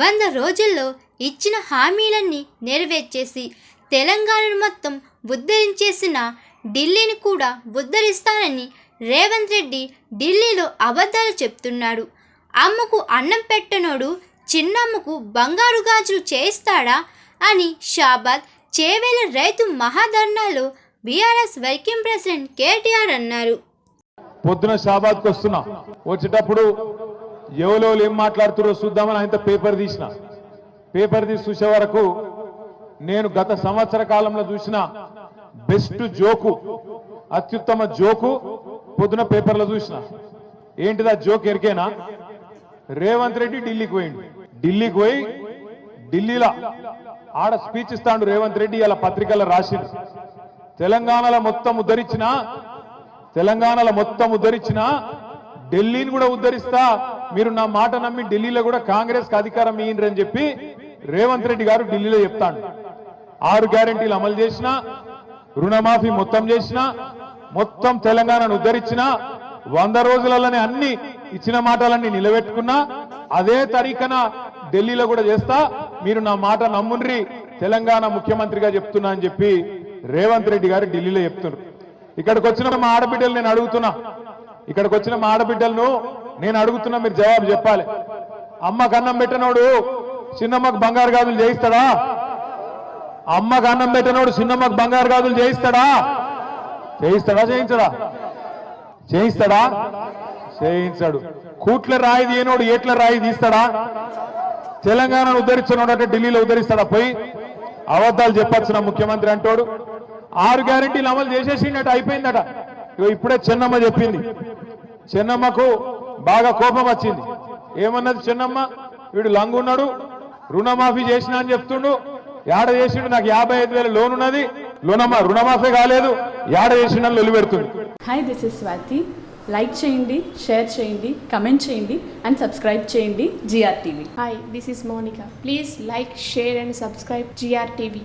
వంద రోజుల్లో ఇచ్చిన హామీలన్నీ నెరవేర్చేసి తెలంగాణను మొత్తం ఉద్ధరించేసిన ఢిల్లీని కూడా ఉద్ధరిస్తానని రేవంత్ రెడ్డి ఢిల్లీలో అబద్ధాలు చెప్తున్నాడు. అమ్మకు అన్నం పెట్టనోడు చిన్నమ్మకు బంగారు గాజులు చేయిస్తాడా అని షాబాద్ చేవేల రైతు మహాధర్నాలో బీఆర్ఎస్ వర్కింగ్ ప్రెసిడెంట్ కేటీఆర్ అన్నారు. పొద్దున షాబాద్కి వస్తున్నా. వచ్చేటప్పుడు ఎవరో ఏం మాట్లాడుతురో చూద్దామని ఆయనతో పేపర్ తీసిన. పేపర్ తీసి చూసే వరకు నేను గత సంవత్సర కాలంలో చూసిన బెస్ట్ జోకు అత్యుత్తమ జోకు పొద్దున పేపర్లో చూసిన. ఏంటిదా జోక్ ఎరికేనా? రేవంత్ రెడ్డి ఢిల్లీకి పోయిండు. ఢిల్లీకి పోయి ఢిల్లీలో ఆడ స్పీచ్ ఇస్తాడు రేవంత్ రెడ్డి ఇలా పత్రికల్లో రాసిండు. తెలంగాణలో మొత్తం ఉద్ధరించిన తెలంగాణలో మొత్తం ఉద్ధరించిన ఢిల్లీని కూడా ఉద్ధరిస్తా మీరు నా మాట నమ్మి ఢిల్లీలో కూడా కాంగ్రెస్ అధికారం ఇయ్యండి అని చెప్పి రేవంత్ రెడ్డి గారు ఢిల్లీలో చెప్తాడు. ఆరు గ్యారెంటీలు అమలు చేసిన రుణమాఫీ మొత్తం చేసిన మొత్తం తెలంగాణను ఉద్ధరించిన వంద రోజులలోనే అన్ని ఇచ్చిన మాటలన్నీ నిలబెట్టుకున్నా అదే తరీకన ఢిల్లీలో కూడా చేస్తా మీరు నా మాట నమ్ముండ్రి తెలంగాణ ముఖ్యమంత్రిగా చెప్తున్నా అని చెప్పి రేవంత్ రెడ్డి గారు ఢిల్లీలో చెప్తున్నారు. ఇక్కడికి వచ్చిన మా ఆడబిడ్డలు నేను అడుగుతున్నా. ఇక్కడికి వచ్చిన మా ఆడబిడ్డలను నేను అడుగుతున్నా మీరు జవాబు చెప్పాలి. అమ్మకు అన్నం పెట్టనోడు చిన్నమ్మకు బంగారు గాజులు చేయిస్తాడా? అమ్మకు అన్నం పెట్టనోడు చిన్నమ్మకు బంగారు గాజులు చేయిస్తాడా? చేయిస్తాడా చేయించడా? చేయిస్తాడా? చేయించాడు. కూట్ల రాయి తీయనోడు ఏట్ల రాయి తీస్తాడా? తెలంగాణను ఉద్ధరించినోడు అంటే ఢిల్లీలో ఉద్ధరిస్తాడా? పోయి అబద్ధాలు నా ముఖ్యమంత్రి అంటాడు. ఆరు గ్యారెంటీలు అమలు చేసేసిండట అయిపోయిందట. ఇగో ఇప్పుడే చెన్నమ్మ చెప్పింది. చెన్నమ్మకు బాగా కోపం వచ్చింది. ఏమన్నది చెన్నమ్మ? వీడు లంగున్నాడు రుణమాఫీ చేసిన అని చెప్తుండు. యాడ చేసిండు? నాకు యాభై ఐదు వేల లోన్ ఉన్నది. లోనమ్మా రుణమాఫీ కాలేదు. యాడ చేసిండని లొలి పెడుతుంది. Hi this is Swathi like చేయండి షేర్ చేయండి కమెంట్ చేయండి అండ్ సబ్స్క్రైబ్ చేయండి GR TV Hi, this is Monica. Please like, share, and subscribe GRTV.